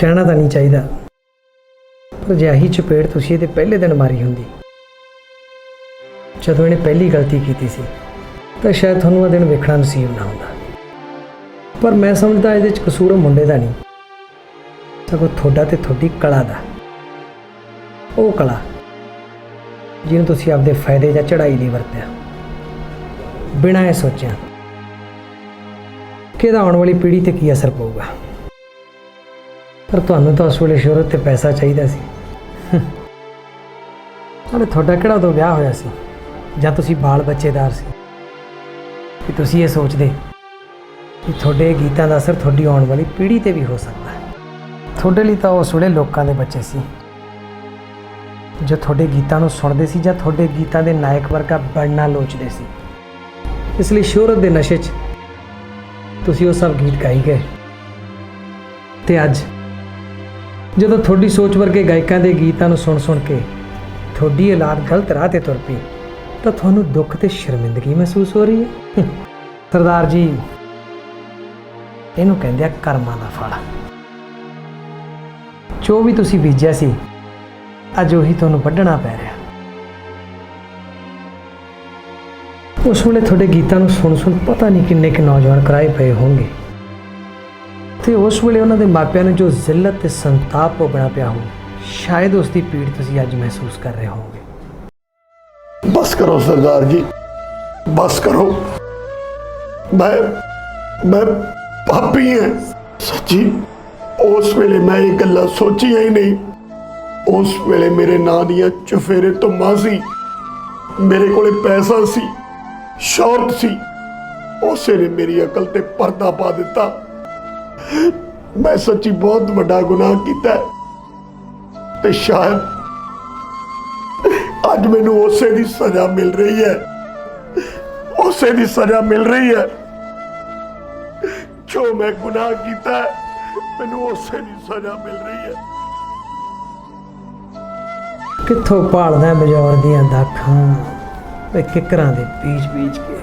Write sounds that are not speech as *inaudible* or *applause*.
ਕਹਿਣਾ ਤਾਂ ਨਹੀਂ ਚਾਹੀਦਾ। ਪਰ ਜੇ ਚਪੇੜ ਤੁਸੀਂ ਇਹਦੇ ਪਹਿਲੇ ਦਿਨ ਮਾਰੀ ਹੁੰਦੀ। ਜਦੋਂ ਇਹਨੇ ਪਹਿਲੀ ਗਲਤੀ ਕੀਤੀ ਸੀ, ਤਾਂ ਸ਼ਾਇਦ ਤੁਹਾਨੂੰ ਉਹ ਦਿਨ ਵੇਖਣਾ ਨਸੀਬ ਨਾ ਹੁੰਦਾ। ਪਰ ਮੈਂ ਸਮਝਦਾ ਇਹਦੇ ਚ ਕਸੂਰ ਮੁੰਡੇ ਦਾ ਨਹੀਂ। ਸਗੋਂ ਤੁਹਾਡਾ ਤੇ ਤੁਹਾਡੀ ਕਲਾ ਦਾ। ਉਹ ਕਲਾ, ਜਿਹਨੂੰ ਤੁਸੀਂ ਆਪਦੇ ਫਾਇਦੇ ਜਾਂ ਚੜਾਈ ਲਈ ਵਰਤਿਆ। ਬਿਨਾਂ ਇਹ ਸੋਚਿਆ ਕਿ ਇਹਦਾ ਆਉਣ ਵਾਲੀ ਪੀੜ੍ਹੀ ਤੇ ਕੀ ਅਸਰ ਪਊਗਾ। ਪਰ ਤੁਹਾਨੂੰ ਤਾਂ ਉਸ ਵੇਲੇ ਸ਼ੋਹਰਤ ਤੇ ਪੈਸਾ ਚਾਹੀਦਾ ਸੀ। ਨਾਲੇ ਤੁਹਾਡਾ ਕਿਹੜਾ ਉਦੋਂ ਵਿਆਹ ਹੋਇਆ ਸੀ? ਜਾਂ ਤੁਸੀਂ ਬਾਲ ਬੱਚੇਦਾਰ ਸੀ? ਕਿ ਤੁਸੀਂ ਇਹ ਸੋਚਦੇ ਕਿ ਤੁਹਾਡੇ ਗੀਤਾਂ ਦਾ ਅਸਰ ਤੁਹਾਡੀ ਆਉਣ ਵਾਲੀ ਪੀੜ੍ਹੀ ਤੇ ਵੀ ਹੋ ਸਕਦਾ ਹੈ। ਤੁਹਾਡੇ ਲਈ ਤਾਂ ਉਸ ਵੇਲੇ ਲੋਕਾਂ ਦੇ ਬੱਚੇ ਸੀ। ਜੋ ਤੁਹਾਡੇ ਗੀਤਾਂ ਨੂੰ ਸੁਣਦੇ ਸੀ ਜਾਂ ਤੁਹਾਡੇ ਗੀਤਾਂ ਦੇ ਨਾਇਕ ਵਰਗਾ ਬਣਨਾ ਲੋਚਦੇ ਸੀ। ਇਸ ਲਈ ਸ਼ੋਹਰਤ ਦੇ ਨਸ਼ੇ 'ਚ ਤੁਸੀਂ ਉਹ ਸਭ ਗੀਤ ਗਾਈ ਗਏ। ਤੇ ਅੱਜ ਜਦੋਂ ਤੁਹਾਡੀ ਸੋਚ ਵਰਗੇ ਗਾਇਕਾਂ ਦੇ ਗੀਤਾਂ ਨੂੰ ਸੁਣ ਸੁਣ ਕੇ ਤੁਹਾਡੀ ਔਲਾਦ ਗਲਤ ਰਾਹ ਤੇ ਤੁਰ ਪਈ, ਤਾਂ ਤੁਹਾਨੂੰ ਦੁੱਖ ਤੇ ਸ਼ਰਮਿੰਦਗੀ ਮਹਿਸੂਸ ਹੋ ਰਹੀ ਹੈ। *laughs* ਸਰਦਾਰ ਜੀ, ਇਹਨੂੰ ਕਹਿੰਦੇ ਆ ਕਰਮਾਂ ਦਾ ਫਲ। ਜੋ ਵੀ ਤੁਸੀਂ ਬੀਜਿਆ ਸੀ, ਅੱਜ ਉਹੀ ਤੁਹਾਨੂੰ ਵੱਢਣਾ ਪੈ ਰਿਹਾ। ਉਸ ਵੇਲੇ ਤੁਹਾਡੇ ਗੀਤਾਂ ਨੂੰ ਸੁਣ ਸੁਣ ਪਤਾ ਨਹੀਂ ਕਿੰਨੇ ਕਿ ਨੌਜਵਾਨ ਕਰਾਏ ਪਏ ਹੋਣਗੇ। ਤੇ ਉਸ ਵੇਲੇ ਉਹਨਾਂ ਦੇ ਮਾਪਿਆਂ ਨੂੰ ਜੋ ਜ਼ਿਲਤ ਤੇ ਸੰਤਾਪ ਭੋਗਣਾ ਪਿਆ ਹੋ ਸ਼ਾਇਦ ਉਸ ਦੀ ਪੀੜ ਤੁਸੀਂ ਅੱਜ ਮਹਿਸੂਸ ਕਰ ਰਹੇ ਹੋਵੋਗੇ। ਬਸ ਕਰੋ ਸਰਦਾਰ ਜੀ। ਬਸ ਕਰੋ। ਮੈਂ ਮੈਂ ਪਾਪੀ ਹਾਂ। ਸੱਚੀ, ਉਸ ਵੇਲੇ ਮੈਂ ਇਹ ਗੱਲਾਂ ਸੋਚੀਆਂ ਹੀ ਨਹੀਂ। ਉਸ ਵੇਲੇ ਮੇਰੇ ਨਾਂ ਦੀਆਂ ਚੁਫੇਰੇ ਤੋਂ ਮਾਜ਼ੀ ਮੇਰੇ ਕੋਲੇ ਪੈਸਾ ਸੀ, ਸ਼ੌਹਰਤ ਸੀ। ਉਸੇ ਨੇ ਮੇਰੀ ਅਕਲ ਤੇ ਪਰਦਾ ਪਾ ਦਿੱਤਾ। ਮੈਂ ਸੱਚੀ ਬਹੁਤ ਵੱਡਾ ਗੁਨਾਹ ਕੀਤਾ ਹੈ। ਤੇ ਸ਼ਾਇਦ ਅੱਜ ਮੈਨੂੰ ਉਸੇ ਦੀ ਸਜ਼ਾ ਮਿਲ ਰਹੀ ਹੈ। ਉਸੇ ਦੀ ਸਜ਼ਾ ਮਿਲ ਰਹੀ ਹੈ। ਜੋ ਮੈਂ ਗੁਨਾਹ ਕੀਤਾ ਮੈਨੂੰ ਉਸੇ ਦੀ ਸਜ਼ਾ ਮਿਲ ਰਹੀ ਹੈ। ਕਿੱਥੋਂ ਭਾਲਦਾ ਬਜੌਰ ਦੀਆਂ ਦਾਖਾਂ? ਵੇ ਕਿਕਰਾਂ ਦੇ ਪੀਚ ਪੀਚ ਕੇ।